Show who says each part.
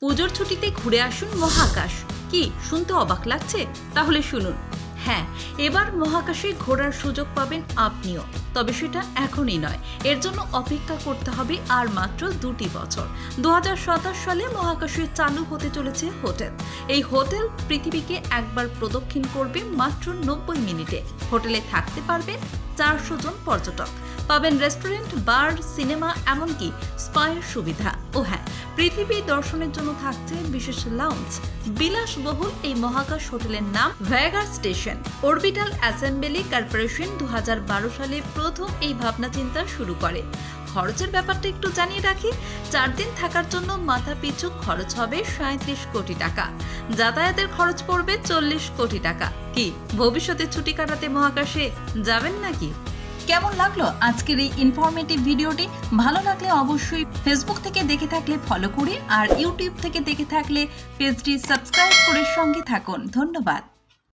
Speaker 1: পুজোর ছুটিতে ঘুরে আসুন মহাকাশ। কি শুনতে অবাক লাগছে? তাহলে শুনুন। হ্যাঁ এবার মহাকাশে ঘোরার সুযোগ পাবেন আপনিও। তবে সেটা এখনই নয়, এর জন্য অপেক্ষা করতে হবে আর মাত্র দুটি বছর। দু সালে মহাকাশে চালু হতে চলেছে হোটেল। এই হোটেল পৃথিবীকে একবার প্রদক্ষিণ করবে মাত্র নব্বই মিনিটে। হোটেলে থাকতে পারবেন চারশো জন পর্যটক। পাবেন রেস্টুরেন্ট, বার, সিনেমা, এমনকি স্পায়ের সুবিধা। ও হ্যাঁ পৃথিবী দর্শনের জন্য থাকছে বিশেষ লাউঞ্জ। বিলাসবহুল এই মহাকাশ হোটেলের নাম Voyager station. Orbital assembly corporation দু সালে প্রথম এই ভাবনা চিন্তা শুরু করে। খরচের ব্যাপারটা একটু জানিয়ে রাখি, চার দিন থাকার জন্য মাথা পিছু খরচ হবে সাঁত্রিশ কোটি টাকা। যাতায়াতের খরচ পড়বে চল্লিশ কোটি টাকা। কি, ভবিষ্যতে ছুটি কাটাতে মহাকাশে যাবেন নাকি? কেমন লাগল আজকের এই ইনফরমেটিভ ভিডিওটি? ভালো লাগলে অবশ্যই ফেসবুক থেকে দেখে থাকলে ফলো করে আর ইউটিউব থেকে দেখে থাকলে পেজটি সাবস্ক্রাইব করে সঙ্গে থাকুন। ধন্যবাদ।